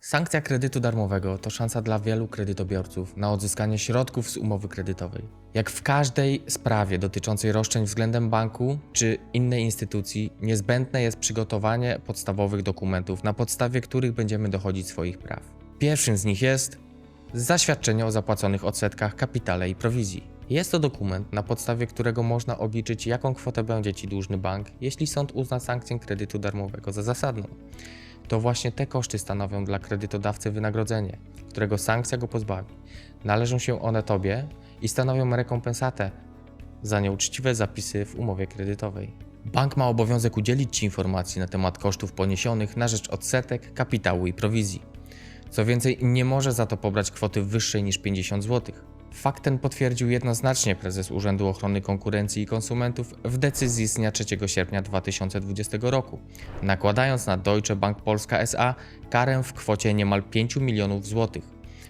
Sankcja kredytu darmowego to szansa dla wielu kredytobiorców na odzyskanie środków z umowy kredytowej. Jak w każdej sprawie dotyczącej roszczeń względem banku czy innej instytucji, niezbędne jest przygotowanie podstawowych dokumentów, na podstawie których będziemy dochodzić swoich praw. Pierwszym z nich jest zaświadczenie o zapłaconych odsetkach, kapitale i prowizji. Jest to dokument, na podstawie którego można obliczyć, jaką kwotę będzie Ci dłużny bank, jeśli sąd uzna sankcję kredytu darmowego za zasadną. To właśnie te koszty stanowią dla kredytodawcy wynagrodzenie, którego sankcja go pozbawi. Należą się one Tobie i stanowią rekompensatę za nieuczciwe zapisy w umowie kredytowej. Bank ma obowiązek udzielić Ci informacji na temat kosztów poniesionych na rzecz odsetek, kapitału i prowizji. Co więcej, nie może za to pobrać kwoty wyższej niż 50 zł. Fakt ten potwierdził jednoznacznie prezes Urzędu Ochrony Konkurencji i Konsumentów w decyzji z dnia 3 sierpnia 2020 roku, nakładając na Deutsche Bank Polska SA karę w kwocie niemal 5 milionów złotych.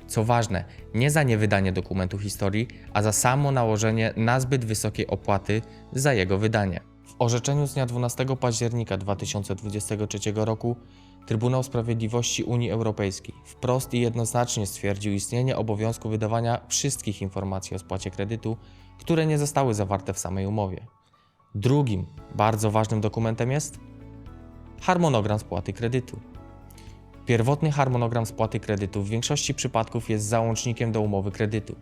Co ważne, nie za niewydanie dokumentu historii, a za samo nałożenie nazbyt wysokiej opłaty za jego wydanie. Orzeczeniu z dnia 12 października 2023 roku Trybunał Sprawiedliwości Unii Europejskiej wprost i jednoznacznie stwierdził istnienie obowiązku wydawania wszystkich informacji o spłacie kredytu, które nie zostały zawarte w samej umowie. Drugim bardzo ważnym dokumentem jest harmonogram spłaty kredytu. Pierwotny harmonogram spłaty kredytu w większości przypadków jest załącznikiem do umowy kredytu,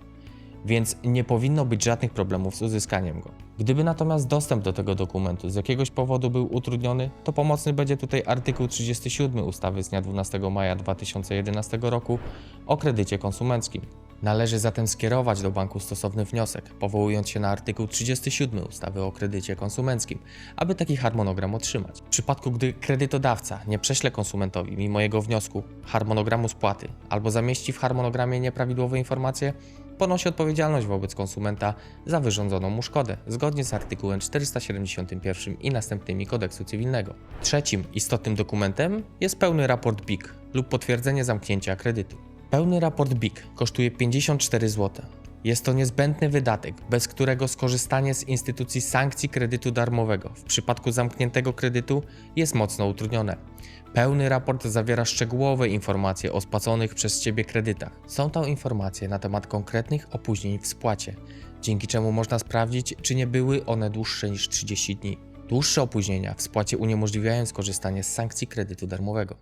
więc nie powinno być żadnych problemów z uzyskaniem go. Gdyby natomiast dostęp do tego dokumentu z jakiegoś powodu był utrudniony, to pomocny będzie tutaj artykuł 37 ustawy z dnia 12 maja 2011 roku o kredycie konsumenckim. Należy zatem skierować do banku stosowny wniosek, powołując się na artykuł 37 ustawy o kredycie konsumenckim, aby taki harmonogram otrzymać. W przypadku, gdy kredytodawca nie prześle konsumentowi, mimo jego wniosku, harmonogramu spłaty albo zamieści w harmonogramie nieprawidłowe informacje, ponosi odpowiedzialność wobec konsumenta za wyrządzoną mu szkodę, zgodnie z artykułem 471 i następnymi kodeksu cywilnego. Trzecim istotnym dokumentem jest pełny raport BIK lub potwierdzenie zamknięcia kredytu. Pełny raport BIK kosztuje 54 zł. Jest to niezbędny wydatek, bez którego skorzystanie z instytucji sankcji kredytu darmowego w przypadku zamkniętego kredytu jest mocno utrudnione. Pełny raport zawiera szczegółowe informacje o spłaconych przez Ciebie kredytach. Są to informacje na temat konkretnych opóźnień w spłacie, dzięki czemu można sprawdzić, czy nie były one dłuższe niż 30 dni. Dłuższe opóźnienia w spłacie uniemożliwiają skorzystanie z sankcji kredytu darmowego.